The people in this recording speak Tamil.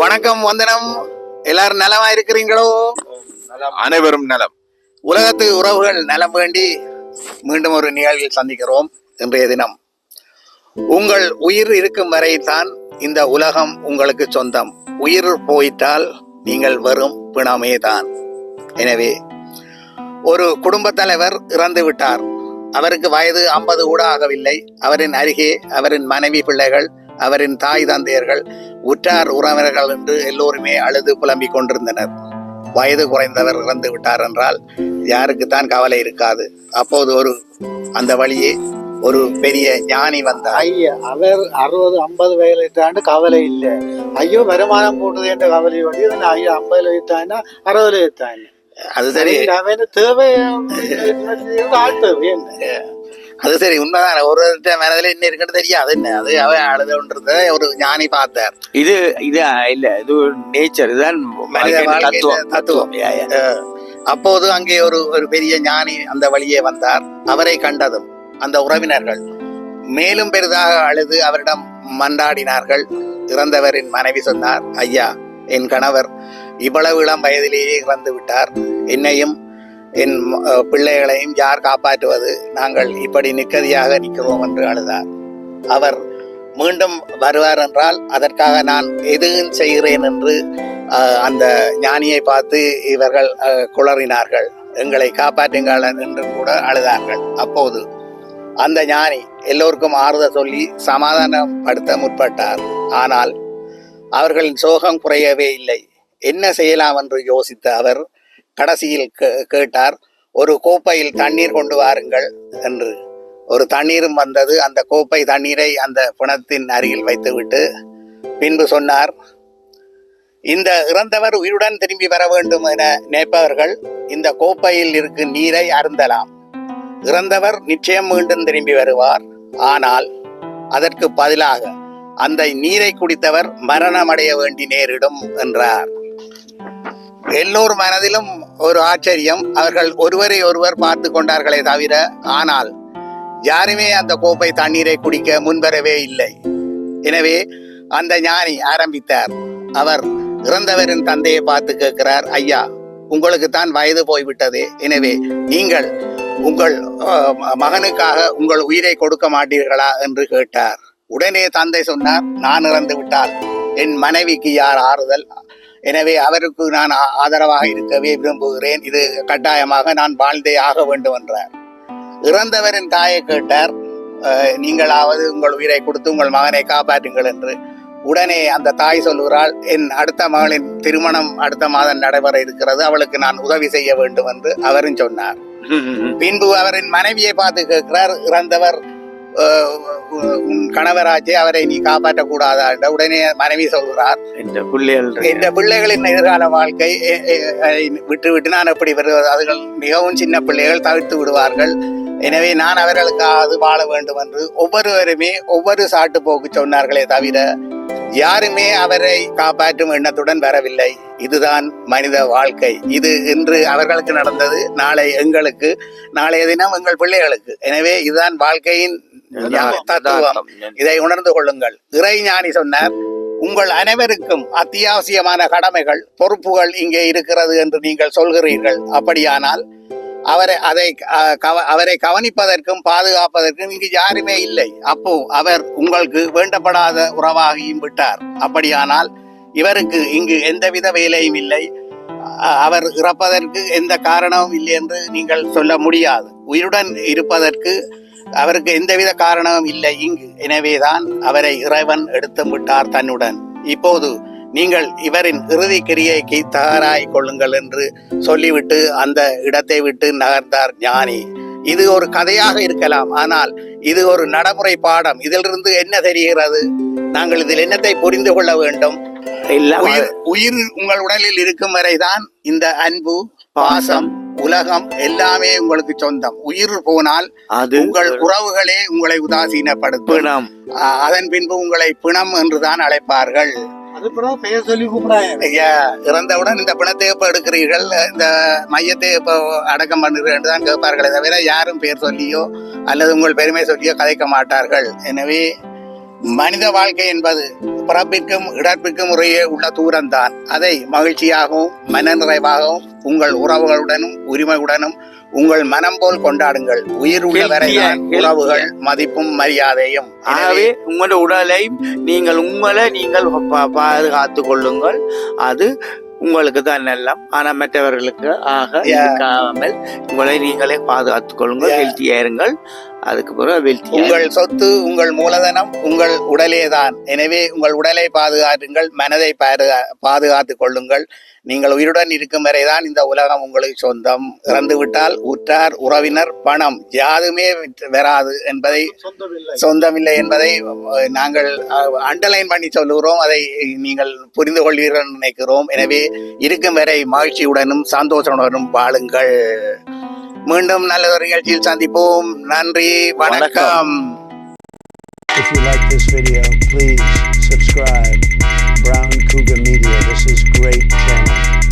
வணக்கம் வந்தனம். எல்லாரும் நலமா இருக்கிறீங்களோ? அனைவரும் நலம். உலகத்து உறவுகள் நலம் வேண்டி மீண்டும் ஒரு நிகழ்வில் சந்திக்கிறோம் இன்றைய தினம். உங்கள் உயிர் இருக்கும் வரை தான் இந்த உலகம் உங்களுக்கு சொந்தம். உயிர் போயிட்டால் நீங்கள் வரும் பிணமே தான் எனவே ஒரு குடும்பத் தலைவர் இறந்து விட்டார். அவருக்கு வயது ஐம்பது கூட ஆகவில்லை. அவரின் அருகே அவரின் மனைவி பிள்ளைகள் அவரின் தாய் தந்தையர்கள் உற்றார் உறவினர்கள் என்று எல்லோருமே அழுது புலம்பிக் கொண்டிருந்தனர். வயது குறைந்தவர் இறந்து விட்டார் என்றால் யாருக்குத்தான் கவலை இருக்காது. அப்போது ஒரு அந்த வழியே ஒரு பெரிய ஞானி வந்தார். ஐயா அவர் அறுபது ஐம்பது வயதிலிட்டாண்டு கவலை இல்லை. ஐயோ வருமானம் போட்டது என்ற கவலை வழி ஐயோ ஐம்பதுல வித்தான்னா அறுபதுல வித்தாங்க அது சரி. அவன் தேவை ஆள் தேவை அது சரி உண்மைதான். ஒரு மனதில் என்ன இருக்குன்னு தெரியாது. என்ன? அது அவன் அழுதுன்றத ஒரு ஞானி பார்த்தார். இது இது இல்ல இது நேச்சர் இதுதான் தத்துவம். அப்போது அங்கே ஒரு ஒரு பெரிய ஞானி அந்த வழியே வந்தார். அவரை கண்டதும் அந்த உறவினர்கள் மேலும் பெரிதாக அழுது அவரிடம் மன்றாடினார்கள். இறந்தவரின் மனைவி சொன்னார் ஐயா என் கணவர் இவ்வளவு இளம் வயதிலேயே இறந்து விட்டார் என்னையும் என் பிள்ளைகளையும் யார் காப்பாற்றுவது? நாங்கள் இப்படி நிக்கதியாக நிற்கிறோம் என்று அழுதார். அவர் மீண்டும் வருவார் என்றால் அதற்காக நான் எதுவும் செய்கிறேன் என்று அந்த ஞானியை பார்த்து இவர்கள் குளறினார்கள். எங்களை காப்பாற்றுங்கள் என்று கூட அழுதார்கள். அப்போது அந்த ஞானி எல்லோருக்கும் ஆறுதல் சொல்லி சமாதானப்படுத்த முற்பட்டார். ஆனால் அவர்களின் சோகம் குறையவே இல்லை. என்ன செய்யலாம் என்று யோசித்த அவர் கடைசியில் கே- கேட்டார் ஒரு கோப்பையில் தண்ணீர் கொண்டு வாருங்கள் என்று. ஒரு தண்ணீரும் வந்தது. அந்த கோப்பை தண்ணீரை அந்த பிணத்தின் அருகில் வைத்துவிட்டு பின்பு சொன்னார் இந்த இறந்தவர் உயிருடன் திரும்பி வர வேண்டும் என நினைப்பவர்கள் இந்த கோப்பையில் இருக்கும் நீரை அருந்தலாம். இறந்தவர் நிச்சயம் மீண்டும் திரும்பி வருவார். ஆனால் அதற்கு பதிலாக அந்த நீரை குடித்தவர் மரணமடைய வேண்டி நேரிடும் என்றார். எல்லோர் மனதிலும் ஒரு ஆச்சரியம். அவர்கள் ஒருவரை ஒருவர் பார்த்து கொண்டார்களே தவிர ஆனால் யாருமே அந்த கோப்பை தண்ணீரை குடிக்க முன்வரவே இல்லை. எனவே அந்த ஞானி ஆரம்பித்தார். அவர் இறந்தவரின் தந்தையை பார்த்து கேட்கிறார் ஐயா உங்களுக்கு தான் வயது போய்விட்டதே. எனவே நீங்கள் உங்கள் மகனுக்காக உங்கள் உயிரை கொடுக்க மாட்டீர்களா? என்று கேட்டார். உடனே தந்தை சொன்னார் நான் இறந்து விட்டால் என் மனைவிக்கு யார் ஆறுதல்? எனவே அவருக்கு நான் ஆதரவாக இருக்கவே விரும்புகிறேன். இது கட்டாயமாக நான் வாழ்ந்தே ஆக வேண்டும் என்றார். இறந்தவரின் தாயை கேட்டார் "அஹ், நீங்களாவது உங்கள் உயிரை கொடுத்து உங்கள் மகனை காப்பாற்றுங்கள் என்று. உடனே அந்த தாய் சொல்லுகிறாள் என் அடுத்த மகளின் திருமணம் அடுத்த மாதம் நடைபெற இருக்கிறது. அவளுக்கு நான் உதவி செய்ய வேண்டும் என்று அவரும் சொன்னார். பின்பு அவரின் மனைவியை பார்த்து கேட்கிறார் இறந்தவர் "அஹ், உன் கணவராச்சே அவரை நீ காப்பாற்ற கூடாதா என்ற உடனே மனைவி சொல்கிறார். இந்த பிள்ளைகள் இந்த பிள்ளைகளின் எதிர்கால வாழ்க்கை விட்டு விட்டு நான் எப்படி வருவது? அதுகள் மிகவும் சின்ன பிள்ளைகள் தவிர்த்து விடுவார்கள். எனவே நான் அவர்களுக்காவது வாழ வேண்டும் என்று ஒவ்வொருவருமே ஒவ்வொரு சாட்டு போக்கு சொன்னார்களே தவிர யாருமே அவரை காப்பாற்றும் எண்ணத்துடன் வரவில்லை. இதுதான் மனித வாழ்க்கை. இது இன்று அவர்களுக்கு நடந்தது நாளை எங்களுக்கு நாளைய தினம் எங்கள் பிள்ளைகளுக்கு. எனவே இதுதான் வாழ்க்கையின் தத்துவம். இதை உணர்ந்து கொள்ளுங்கள். இறை ஞானி சொன்னார் உங்கள் அனைவருக்கும் அத்தியாவசியமான கடமைகள் பொறுப்புகள் இங்கே இருக்கிறது என்று நீங்கள் சொல்கிறீர்கள். அப்படியானால் அவரை அதை கவ- அவரை கவனிப்பதற்கும் பாதுகாப்பதற்கும் இங்கு யாருமே இல்லை. அப்போ அவர் உங்களுக்கு வேண்டப்படாத உறவாகியும் விட்டார். அப்படியானால் இவருக்கு இங்கு எந்தவித வேலையும் இல்லை. அவர் இறப்பதற்கு எந்த காரணமும் இல்லை என்று நீங்கள் சொல்ல முடியாது. உயிருடன் இருப்பதற்கு அவருக்கு எந்தவித காரணமும் இல்லை இங்கு. எனவேதான் அவரை இறைவன் எடுத்து விட்டார் தன்னுடன். இப்போது நீங்கள் இவரின் இறுதி கிரியைக்கு தயாராய் கொள்ளுங்கள் என்று சொல்லிவிட்டு அந்த இடத்தை விட்டு நகர்ந்தார் ஞானி. இது ஒரு கதையாக இருக்கலாம் ஆனால் இது ஒரு நடைமுறை பாடம். இதிலிருந்து என்ன தெரிகிறது? நாங்கள் இதில் என்னத்தை புரிந்து கொள்ள வேண்டும்? உயிர் உங்கள் உடலில் இருக்கும் வரைதான் இந்த அன்பு பாசம் உலகம் எல்லாமே உங்களுக்கு சொந்தம். உயிர் போனால் அது உங்கள் உறவுகளே உங்களை உதாசீனப்படுத்தும். அதன் பின்பு உங்களை பிணம் என்றுதான் அழைப்பார்கள். அது பிறகு பெயர் சொல்லி கூப்பிடாங்க ஐயா, இறந்தவுடன் இந்த பிணத்தை எப்ப எடுக்கிறீர்கள்? இந்த மையத்தை எப்ப அடக்கம் பண்ணுறீர்கள் தான் கேட்பார்களே தவிர யாரும் பேர் சொல்லியோ அல்லது உங்கள் பெருமை சொல்லியோ கதைக்க மாட்டார்கள். எனவே மனித வாழ்க்கை என்பது பிறப்பிற்கும் இடப்பிற்கும் இடையே உள்ள தூரம்தான். அதை மகிழ்ச்சியாகவும் மன நிறைவாகவும் உங்கள் உறவுகளுடனும் உரிமையுடனும் உங்கள் மனம் போல் கொண்டாடுங்கள். உயிர் உள்ள வரைதான் உறவுகள் மதிப்பும் மரியாதையும். ஆகவே உங்களோட உடலை நீங்கள் உங்களை நீங்கள் பாதுகாத்து கொள்ளுங்கள். அது உங்களுக்கு தான் நல்லம். ஆனா மற்றவர்களுக்கு ஆக. இருக்காமல் உங்களை நீங்களே பாதுகாத்துக் கொள்ளுங்கள் Yeah. ஹெல்த்தியா இருங்கள் அதுக்கு பிறகு வெல்த்தியா உங்கள் சொத்து உங்கள் மூலதனம் உங்கள் உடலே தான் எனவே உங்கள் உடலை பாதுகாத்துங்கள் மனதை பாதுகா- பாதுகாத்துக் கொள்ளுங்கள். நீங்கள் உயிருடன் இருக்கும் வரைதான் இந்த உலகம் உங்களுக்கு சொந்தம். இறந்து விட்டால் உற்றார் உறவினர் பணம் யாதுமே வராது என்பதை சொந்தமில்லை. சொந்தமில்லை என்பதை நாங்கள் அண்டர்லைன் பண்ணி சொல்லுகிறோம். அதை நீங்கள் புரிந்து கொள்வீர்கள் நினைக்கிறோம். எனவே இருக்கும் வரை மகிழ்ச்சியுடனும் சந்தோஷத்துடனும் வாழுங்கள். மீண்டும் நல்ல ஒரு நிகழ்ச்சியில் சந்திப்போம் நன்றி வணக்கம் If you like this video, please subscribe. Brown Cougar Media. This is great channel.